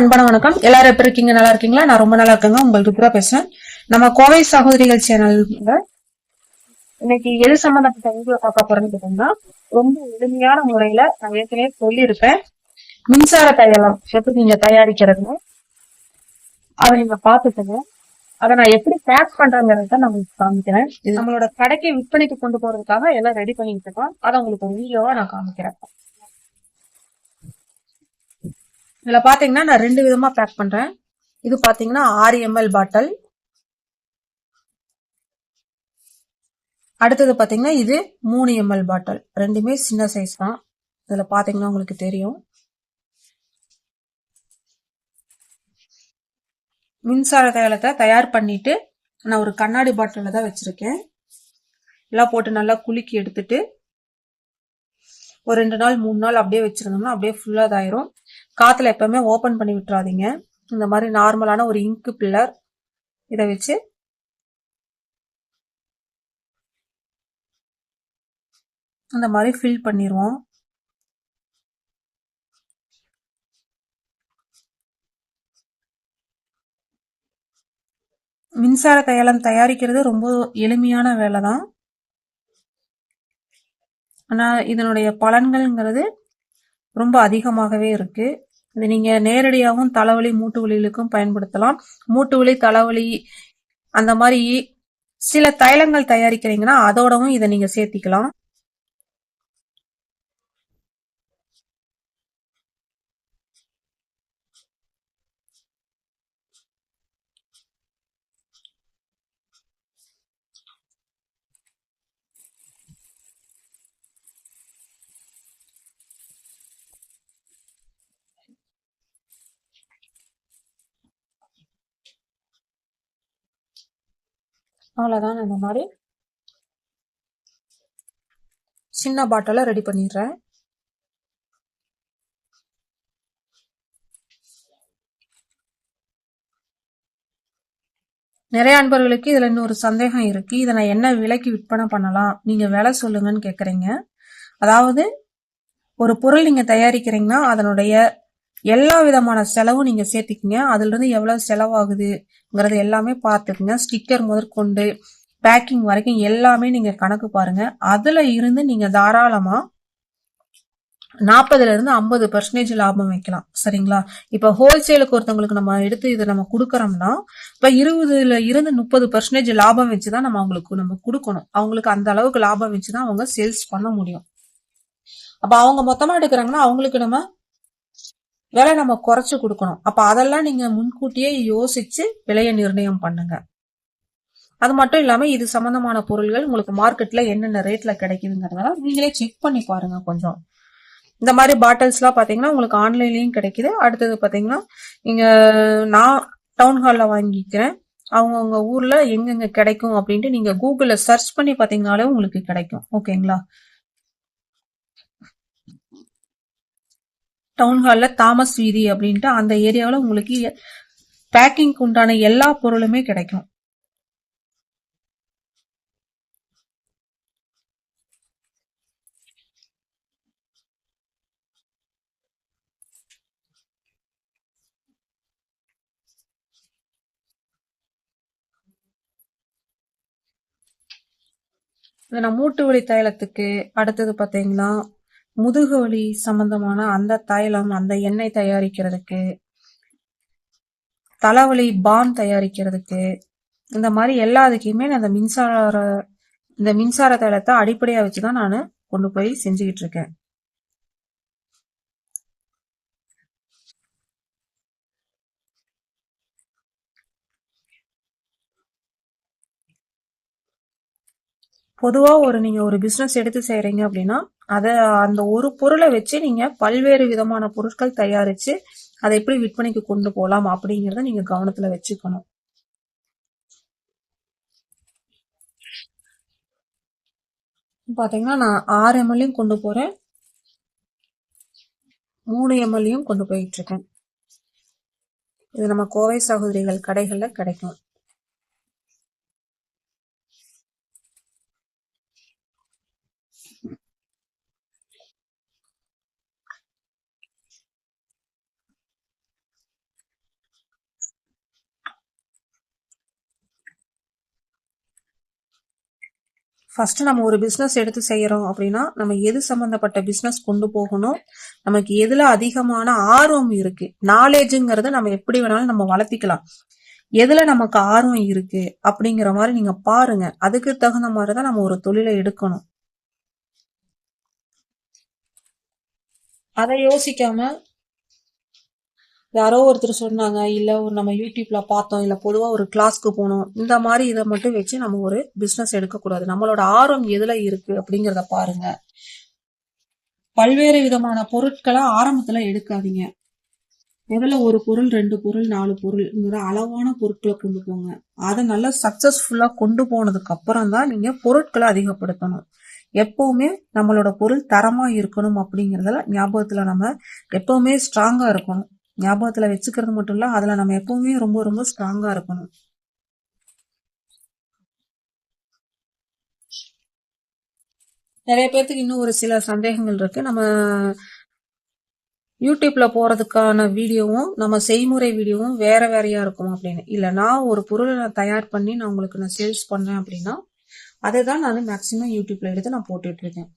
அன்பான வணக்கம். எல்லாரும் எப்படி இருக்கீங்க? நல்லா இருக்கீங்களா? நான் ரொம்ப நல்லா இருக்கேங்க. உங்களுக்கு கூட பேசுறேன். நம்ம கோவை சகோதரிகள் சேனல் இன்னைக்கு எது சம்பந்தப்பட்ட வீடியோ பார்க்க போறேன்னு ரொம்ப எளிமையான முறையில நான் ஏற்கனவே சொல்லியிருப்பேன். மின்சார தையலம் எப்படி நீங்க தயாரிக்கிறதுன்னு அதை நீங்க பாத்துக்கங்க அதை நான் எப்படி பேக் பண்றேங்கிறத நான் உங்களுக்கு காமிக்கிறேன். இது நம்மளோட கடைக்கு விற்பனைக்கு கொண்டு போறதுக்காக எல்லாம் ரெடி பண்ணிட்டு இருக்கோம். அதை உங்களுக்கு ஒரு வீடியோவா நான் காமிக்கிறேன். இதில் பார்த்தீங்கன்னா நான் ரெண்டு விதமாக பேக் பண்ணுறேன் இது பார்த்தீங்கன்னா ஆறு எம்எல் பாட்டில் அடுத்தது பார்த்தீங்கன்னா இது மூணு எம்எல் பாட்டில் ரெண்டுமே சின்ன சைஸ் தான். இதில் பார்த்தீங்கன்னா உங்களுக்கு தெரியும். மின்சார தைலத்தை தயார் பண்ணிட்டு நான் ஒரு கண்ணாடி பாட்டிலில் தான் வச்சுருக்கேன். எல்லாம் போட்டு நல்லா குலுக்கி எடுத்துட்டு ஒரு ரெண்டு நாள் மூணு நாள் அப்படியே வச்சிருந்தோம்னா அப்படியே ஃபுல்லாக இதாயிரும். காத்துல எப்பவுமே ஓபன் பண்ணி விட்டுறாதீங்க. இந்த மாதிரி நார்மலான ஒரு இங்கு பில்லர் இதை வச்சு அந்த மாதிரி ஃபில் பண்ணிடுவோம் மின்சார தையலம் தயாரிக்கிறது ரொம்ப எளிமையான வேலை தான் ஆனால் இதனுடைய பலன்கள்ங்கிறது ரொம்ப அதிகமாகவே இருக்குது இது நீங்க நேரடியாகவும் தலைவலி மூட்டு வலிகளுக்கும் பயன்படுத்தலாம். மூட்டு வலி தலைவலி அந்த மாதிரி சில தைலங்கள் தயாரிக்கிறீங்கன்னா அதோடவும் இதை நீங்க சேர்த்திக்கலாம். அவ்வளோதான் இந்த மாதிரி சின்ன பாட்டிலை ரெடி பண்ணிடுறேன். நிறைய அன்பர்களுக்கு இதுல இன்னொரு சந்தேகம் இருக்கு. இதை நான் என்ன விலைக்கு விற்பனை பண்ணலாம்? நீங்க விலை சொல்லுங்கன்னு கேட்குறீங்க அதாவது ஒரு பொருள் நீங்கள் தயாரிக்கிறீங்கன்னா அதனுடைய எல்லா விதமான செலவும் நீங்கள் சேர்த்துக்கிங்க. அதுலேருந்து எவ்வளோ செலவாகுதுங்கிறது எல்லாமே பார்த்துக்குங்க. ஸ்டிக்கர் முதற்கொண்டு பேக்கிங் வரைக்கும் எல்லாமே நீங்கள் கணக்கு பாருங்கள் அதில் இருந்து நீங்கள் தாராளமாக நாற்பதுலேருந்து ஐம்பது பர்சன்டேஜ் லாபம் வைக்கலாம். சரிங்களா? இப்போ ஹோல்சேலுக்கு ஒருத்தவங்களுக்கு நம்ம எடுத்து இதை நம்ம கொடுக்குறோம்னா இப்போ இருபதுல இருந்து முப்பது பர்சன்டேஜ் லாபம் வச்சு தான் நம்ம அவங்களுக்கு நம்ம கொடுக்கணும். அவங்களுக்கு அந்த அளவுக்கு லாபம் வச்சு தான் அவங்க சேல்ஸ் பண்ண முடியும். அப்போ அவங்க மொத்தமாக எடுக்கிறாங்கன்னா அவங்களுக்கு நம்ம விலை நம்ம குறைச்சு கொடுக்கணும். அப்ப அதெல்லாம் நீங்க முன்கூட்டியே யோசிச்சு விலையை நிர்ணயம் பண்ணுங்க. அது மட்டும் இல்லாம இது சம்பந்தமான பொருள்கள் உங்களுக்கு மார்க்கெட்ல என்னென்ன ரேட்ல கிடைக்குதுங்கிறதால நீங்களே செக் பண்ணி பாருங்க கொஞ்சம். இந்த மாதிரி பாட்டில்ஸ்லாம் பாத்தீங்கன்னா உங்களுக்கு ஆன்லைன்லயும் கிடைக்குது. அடுத்தது பாத்தீங்கன்னா இங்க நான் டவுன் ஹாலில் வாங்கிக்கிறேன். அவங்கவுங்க ஊர்ல எங்கெங்க கிடைக்கும் அப்படின்ட்டு நீங்க கூகுளில் சர்ச் பண்ணி பார்த்தீங்கனாலே உங்களுக்கு கிடைக்கும். ஓகேங்களா டவுன் ஹாலில் தாமஸ் வீதி அப்படின்ட்டு அந்த ஏரியாவில் உங்களுக்கு பேக்கிங்க்கு உண்டான எல்லா பொருளுமே கிடைக்கும். இதை நான் மூட்டு வலி தைலத்துக்கு அடுத்தது பார்த்தீங்கன்னா முதுகு வலி சம்பந்தமான அந்த தைலம் அந்த எண்ணெய் தயாரிக்கிறதுக்கு தலைவலி பான் தயாரிக்கிறதுக்கு இந்த மாதிரி எல்லாத்துக்குமே நான் இந்த மின்சார இந்த மின்சார தைலத்தை அடிப்படையா வச்சுதான் நான் கொண்டு போய் செஞ்சுக்கிட்டு இருக்கேன். பொதுவாக ஒரு நீங்கள் ஒரு பிஸ்னஸ் எடுத்து செய்கிறீங்க அப்படின்னா அதை அந்த ஒரு பொருளை வச்சு நீங்கள் பல்வேறு விதமான பொருட்கள் தயாரித்து அதை எப்படி விற்பனைக்கு கொண்டு போகலாம் அப்படிங்கிறத நீங்கள் கவனத்தில் வச்சுக்கணும். பார்த்தீங்கன்னா நான் ஆறு எம்எல்லையும் கொண்டு போகிறேன் மூணு எம்எல்லையும் கொண்டு போயிட்டுருக்கேன் இது நம்ம கோவை சகோதரிகள் கடைகளில் கிடைக்கும். ஃபஸ்ட்டு நம்ம ஒரு பிஸ்னஸ் எடுத்து செய்கிறோம் அப்படின்னா நம்ம எது சம்மந்தப்பட்ட பிஸ்னஸ் கொண்டு போகணும்? நமக்கு எதில் அதிகமான ஆர்வம் இருக்குது நாலேஜுங்கிறத நம்ம எப்படி வேணாலும் நம்ம வளர்த்திக்கலாம். எதில் நமக்கு ஆர்வம் இருக்குது அப்படிங்கிற மாதிரி நீங்கள் பாருங்க. அதுக்கு தகுந்த மாதிரி தான் நம்ம ஒரு தொழிலை எடுக்கணும். அதை யோசிக்காமல் யாரோ ஒருத்தர் சொன்னாங்க இல்லை ஒரு நம்ம யூடியூப்ல பார்த்தோம் இல்லை பொதுவாக ஒரு கிளாஸ்க்கு போனோம். இந்த மாதிரி இதை மட்டும் வச்சு நம்ம ஒரு பிஸ்னஸ் எடுக்கக்கூடாது. நம்மளோட ஆர்வம் எதுல இருக்கு அப்படிங்கிறத பாருங்க. பல்வேறு விதமான பொருட்களை ஆரம்பத்தில் எடுக்காதீங்க. முதல்ல ஒரு பொருள் ரெண்டு பொருள் நாலு பொருள்ங்கிற அளவான பொருட்களை கொண்டு போங்க. அதை நல்லா சக்ஸஸ்ஃபுல்லாக கொண்டு போனதுக்கு அப்புறம் தான் நீங்கள் பொருட்களை அதிகப்படுத்தணும். எப்பவுமே நம்மளோட பொருள் தரமாக இருக்கணும் அப்படிங்கிறதெல்லாம் ஞாபகத்தில் நம்ம எப்பவுமே ஸ்ட்ராங்காக இருக்கணும். ஞாபகத்தில் வச்சுக்கிறது மட்டும் இல்லை அதில் நம்ம எப்பவுமே ரொம்ப ரொம்ப ஸ்ட்ராங்காக இருக்கணும். நிறைய பேர்த்துக்கு இன்னும் ஒரு சில சந்தேகங்கள் இருக்குது நம்ம யூடியூப்பில் போகிறதுக்கான வீடியோவும் நம்ம செய்முறை வீடியோவும் வேறு வேறையாக இருக்கும் அப்படின்னு. இல்லை நான் ஒரு பொருளை நான் தயார் பண்ணி நான் உங்களுக்கு நான் சேல்ஸ் பண்ணேன் அப்படின்னா அதை தான் நான் மேக்ஸிமம் யூடியூப்ல எடுத்து நான் போட்டுட்டு இருக்கேன்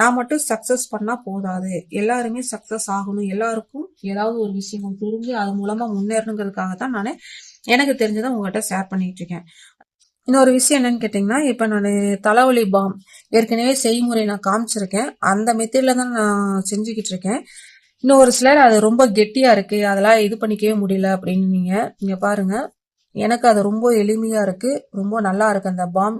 நான் மட்டும் சக்சஸ் பண்ணா போதாது. எல்லாருமே சக்சஸ் ஆகணும். எல்லாருக்கும் ஏதாவது ஒரு விஷயம் புரிஞ்சு அது மூலமா முன்னேறணுங்கிறதுக்காக தான் நான் எனக்கு தெரிஞ்சதை உங்ககிட்ட ஷேர் பண்ணிட்டு இருக்கேன் இன்னொரு விஷயம் என்னன்னு கேட்டிங்கன்னா இப்போ நான் தலைவலி பாம் ஏற்கனவே செய்முறை நான் காமிச்சிருக்கேன். அந்த மெத்தடில் தான் நான் செஞ்சுக்கிட்டு இருக்கேன் இன்னும் ஒரு சிலர் அது ரொம்ப கெட்டியாக இருக்குது அதெல்லாம் இது பண்ணிக்கவே முடியல அப்படின்னு நீங்கள் நீங்கள் பாருங்கள் எனக்கு அது ரொம்ப எளிமையாக இருக்குது ரொம்ப நல்லா இருக்குது அந்த பாம்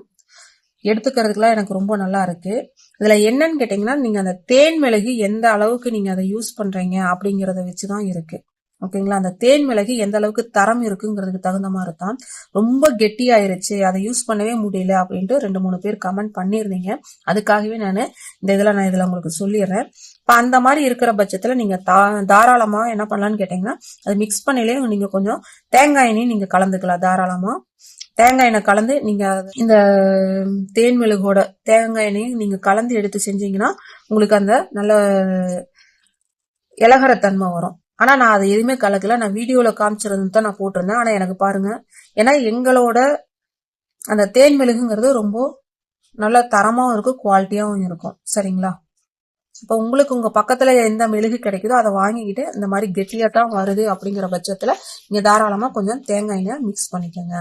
எடுத்துக்கிறதுக்குலாம் எனக்கு ரொம்ப நல்லா இருக்குது இதில் என்னன்னு கேட்டிங்கன்னா நீங்கள் அந்த தேன் மிளகு எந்த அளவுக்கு நீங்கள் அதை யூஸ் பண்ணுறீங்க அப்படிங்கிறத வச்சு தான் இருக்குது ஓகேங்களா? அந்த தேன் மிளகு எந்த அளவுக்கு தரம் இருக்குங்கிறதுக்கு தகுந்த மாதிரி தான் ரொம்ப கெட்டியாயிருச்சு. அதை யூஸ் பண்ணவே முடியல அப்படின்ட்டு ரெண்டு மூணு பேர் கமெண்ட் பண்ணியிருந்தீங்க. அதுக்காகவே நான் இந்த இதில் நான் இதில் உங்களுக்கு சொல்லிடுறேன். இப்போ அந்த மாதிரி இருக்கிற பட்சத்தில் நீங்கள் தா தாராளமாக என்ன பண்ணலான்னு கேட்டிங்கன்னா அது மிக்ஸ் பண்ணிலே நீங்கள் கொஞ்சம் தேங்காய் எண்ணெயும் நீங்கள் கலந்துக்கலாம் தாராளமாக தேங்காய் எண்ணெய் கலந்து நீங்கள் இந்த தேன் மிளகோட தேங்காய் எண்ணெயும் நீங்கள் கலந்து எடுத்து செஞ்சீங்கன்னா உங்களுக்கு அந்த நல்ல இலகரத்தன்மை வரும். ஆனால் நான் அதை எதுவுமே கலக்கல. நான் வீடியோவில் காமிச்சிருந்து தான் நான் போட்டிருந்தேன். ஆனால் எனக்கு பாருங்கள் ஏன்னா எங்களோட அந்த தேன் மெழுகுங்கிறது ரொம்ப நல்ல தரமாகவும் இருக்கும் குவாலிட்டியாகவும் இருக்கும். சரிங்களா? இப்போ உங்களுக்கு உங்கள் பக்கத்தில் எந்த மெழுகு கிடைக்குதோ அதை வாங்கிக்கிட்டு இந்த மாதிரி கெட்டியாக தான் வருது அப்படிங்கிற பட்சத்தில் இங்கே தாராளமாக கொஞ்சம் தேங்காய் எண்ணெய் மிக்ஸ் பண்ணிக்கோங்க.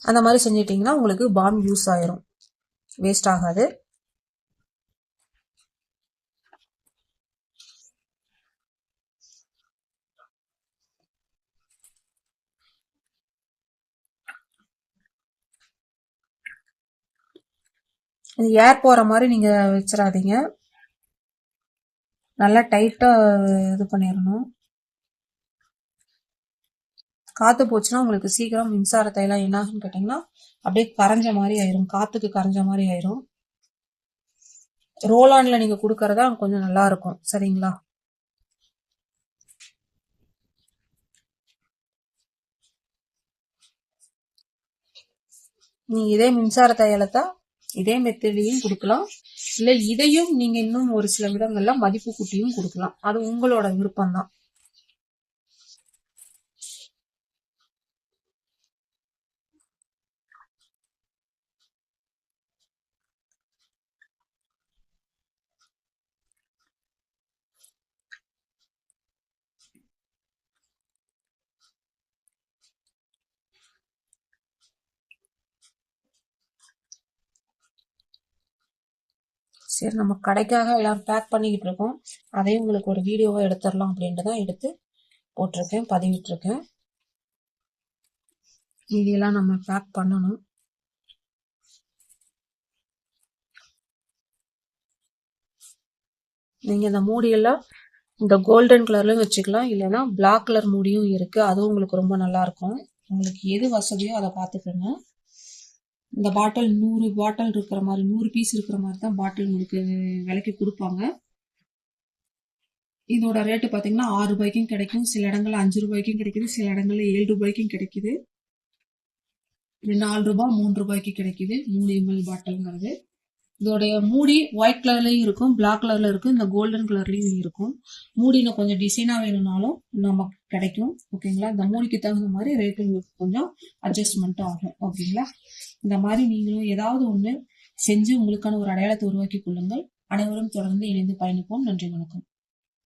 அந்த மாதிரி செஞ்சிட்டிங்கன்னா உங்களுக்கு பாம் யூஸ் ஆயிரும். வேஸ்ட் ஆகாது. இது ஏர் போகிற மாதிரி நீங்கள் வச்சிடாதீங்க. நல்லா டைட்டாக இது பண்ணிடணும் காற்று போச்சுன்னா உங்களுக்கு சீக்கிரம் மின்சார என்னாகும்னு என்ன கேட்டிங்கன்னா அப்படியே கரைஞ்ச மாதிரி ஆயிரும். காற்றுக்கு கரைஞ்ச மாதிரி ஆயிரும். ரோலானில் நீங்கள் கொடுக்கறதா கொஞ்சம் நல்லா இருக்கும். சரிங்களா? நீங்கள் இதே மின்சார தையலத்தை இதே மெத்தடையும் கொடுக்கலாம். இல்லை இதையும் நீங்கள் இன்னும் ஒரு சில விதங்களில் மதிப்பு கூட்டியும் கொடுக்கலாம். அது உங்களோட விருப்பம் சரி நம்ம கடைக்காக எல்லாம் பேக் பண்ணிக்கிட்டு இருக்கோம். அதையும் உங்களுக்கு ஒரு வீடியோவாக எடுத்துடலாம் அப்படின்ட்டு தான் எடுத்து போட்டிருக்கேன் பதிவிட்டுருக்கேன். இதையெல்லாம் நம்ம பேக் பண்ணணும். நீங்கள் இந்த மூடியெல்லாம் இந்த கோல்டன் கலர்லையும் வச்சுக்கலாம். இல்லைன்னா பிளாக் கலர் மூடியும் இருக்குது அதுவும் உங்களுக்கு ரொம்ப நல்லா இருக்கும். உங்களுக்கு எது வசதியோ அதை பார்த்துக்கோங்க. இந்த பாட்டில் நூறு பாட்டில் இருக்கிற மாதிரி நூறு பீஸ் இருக்கிற மாதிரி தான் பாட்டில் உங்களுக்கு விலைக்கு கொடுப்பாங்க. இதோட ரேட்டு பார்த்தீங்கன்னா ஆறு ரூபாய்க்கும் கிடைக்கும். சில இடங்களில் அஞ்சு ரூபாய்க்கும் கிடைக்குது சில இடங்களில் ஏழு ரூபாய்க்கும் கிடைக்குது. நாலு ரூபாய் மூணு ரூபாய்க்கு கிடைக்குது. மூணு எம்எல் பாட்டிலுங்கிறது இதோடைய மூடி ஒயிட் கலர்லயும் இருக்கும் பிளாக் கலர்ல இருக்கும் இந்த கோல்டன் கலர்லயும் இருக்கும். மூடி இன்னும் கொஞ்சம் டிசைனா வேணும்னாலும் நமக்கு கிடைக்கும் ஓகேங்களா இந்த மூடிக்கு தகுந்த மாதிரி ரேட்டு உங்களுக்கு கொஞ்சம் அட்ஜஸ்ட்மெண்ட் ஆகும் ஓகேங்களா இந்த மாதிரி நீங்களும் ஏதாவது ஒன்று செஞ்சு உங்களுக்கான ஒரு அடையாளத்தை உருவாக்கி கொள்ளுங்கள். அனைவரும் தொடர்ந்து இணைந்து பயணிப்போம். நன்றி வணக்கம்.